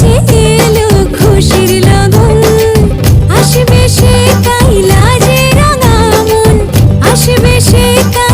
যে এলো খুশির লগন। আসবে সে কাইলা যে রাঙা মন আসবে সে কাইলা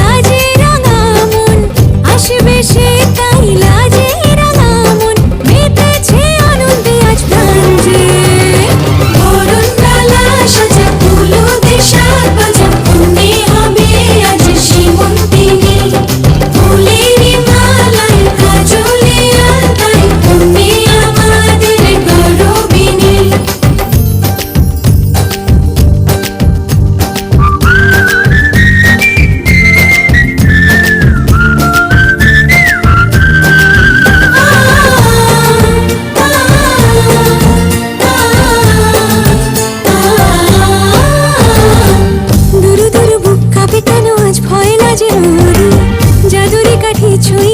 मजबूरी जादुरी काठी छुई